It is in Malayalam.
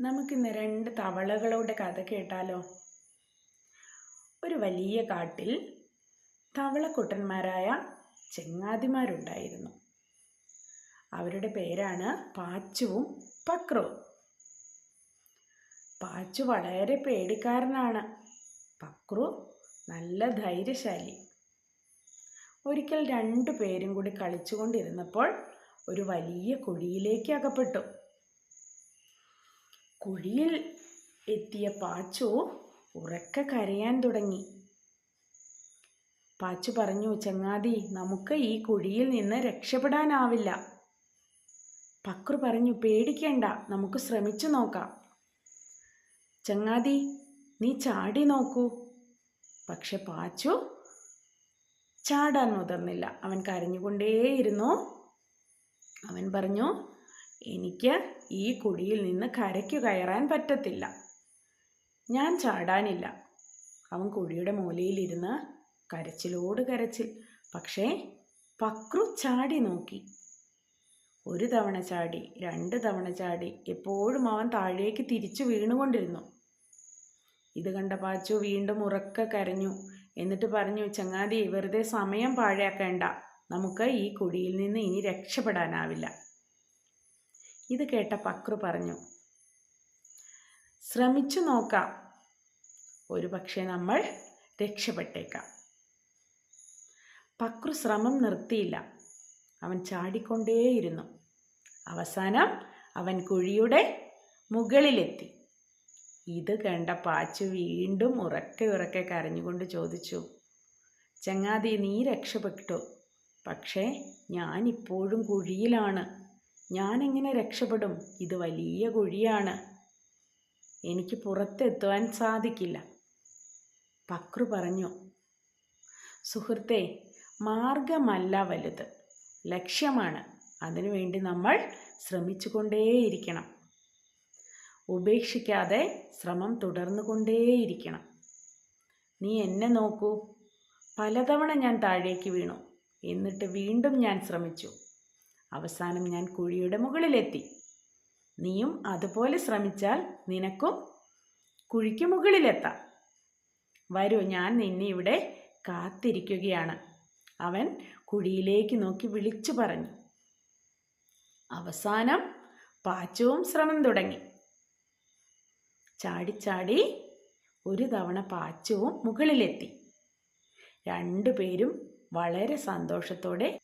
നമുക്കിന്ന് രണ്ട് തവളകളുടെ കഥ കേട്ടാലോ? ഒരു വലിയ കാട്ടിൽ തവളക്കുട്ടന്മാരായ ചെങ്ങാതിമാരുണ്ടായിരുന്നു. അവരുടെ പേരാണ് പാച്ചുവും പക്രവും. പാച്ചു വളരെ പേടിക്കാരനാണ്. പക്രു നല്ല ധൈര്യശാലി. ഒരിക്കൽ രണ്ടു പേരും കൂടി കളിച്ചുകൊണ്ടിരുന്നപ്പോൾ ഒരു വലിയ കുഴിയിലേക്ക് അകപ്പെട്ടു. കുഴിയിൽ എത്തിയ പാച്ചു ഉറക്കെ കരയാൻ തുടങ്ങി. പാച്ചു പറഞ്ഞു ചങ്ങാതി നമുക്ക് ഈ കുഴിയിൽ നിന്ന് രക്ഷപ്പെടാനാവില്ല പക്രു പറഞ്ഞു പേടിക്കേണ്ട നമുക്ക് ശ്രമിച്ചു നോക്കാം ചങ്ങാതി നീ ചാടി നോക്കൂ പക്ഷെ പാച്ചു ചാടാൻ മുതിർന്നില്ല. അവൻ കരഞ്ഞുകൊണ്ടേയിരുന്നു. അവൻ പറഞ്ഞു എനിക്ക് ഈ കുഴിയിൽ നിന്ന് കരയ്ക്കു കയറാൻ പറ്റത്തില്ല. ഞാൻ ചാടാനില്ല. അവൻ കുഴിയുടെ മൂലയിലിരുന്ന് കരച്ചിലോട് കരച്ചിൽ. പക്ഷേ പക്രു ചാടി നോക്കി. ഒരു തവണ ചാടി രണ്ട് തവണ ചാടി എപ്പോഴും അവൻ താഴേക്ക് തിരിച്ചു വീണുകൊണ്ടിരുന്നു. ഇത് കണ്ട പാച്ചു വീണ്ടും ഉറക്ക കരഞ്ഞു. എന്നിട്ട് പറഞ്ഞു ചങ്ങാതി വെറുതെ സമയം പാഴാക്കേണ്ട. നമുക്ക് ഈ കുഴിയിൽ നിന്ന് ഇനി രക്ഷപ്പെടാനാവില്ല. ഇത് കേട്ട പക്രു പറഞ്ഞു ശ്രമിച്ചു നോക്കാം. ഒരു പക്ഷേ നമ്മൾ രക്ഷപ്പെട്ടേക്കാം. പക്രു ശ്രമം നിർത്തിയില്ല. അവൻ ചാടിക്കൊണ്ടേയിരുന്നു. അവസാനം അവൻ കുഴിയുടെ മുകളിലെത്തി. ഇത് കണ്ട പാച്ചു വീണ്ടും ഉറക്കെ ഉറക്കെ കരഞ്ഞുകൊണ്ട് ചോദിച്ചു ചങ്ങാതി നീ രക്ഷപ്പെട്ടു. പക്ഷേ ഞാനിപ്പോഴും കുഴിയിലാണ്. ഞാൻ എങ്ങനെ രക്ഷപ്പെടും? ഇത് വലിയ കുഴിയാണ്. എനിക്ക് പുറത്തെത്തുവാൻ സാധിക്കില്ല. പക്രു പറഞ്ഞു. സുഹൃത്തെ മാർഗമല്ല വലുത്. ലക്ഷ്യമാണ്. അതിനുവേണ്ടി നമ്മൾ ശ്രമിച്ചുകൊണ്ടേയിരിക്കണം. ഉപേക്ഷിക്കാതെ ശ്രമം തുടർന്നു കൊണ്ടേയിരിക്കണം നീ എന്നെ നോക്കൂ. പലതവണ ഞാൻ താഴേക്ക് വീണു. എന്നിട്ട് വീണ്ടും ഞാൻ ശ്രമിച്ചു. അവസാനം ഞാൻ കുഴിയുടെ മുകളിലെത്തി. നീയും അതുപോലെ ശ്രമിച്ചാൽ നിനക്കും കുഴിക്ക് മുകളിലെത്താം. വരൂ ഞാൻ നിന്നെ ഇവിടെ കാത്തിരിക്കുകയാണ്. അവൻ കുഴിയിലേക്ക് നോക്കി വിളിച്ചു പറഞ്ഞു. അവസാനം പാച്ചവും ശ്രമം തുടങ്ങി. ചാടിച്ചാടി ഒരു തവണ പാച്ചവും മുകളിലെത്തി. രണ്ടുപേരും വളരെ സന്തോഷത്തോടെ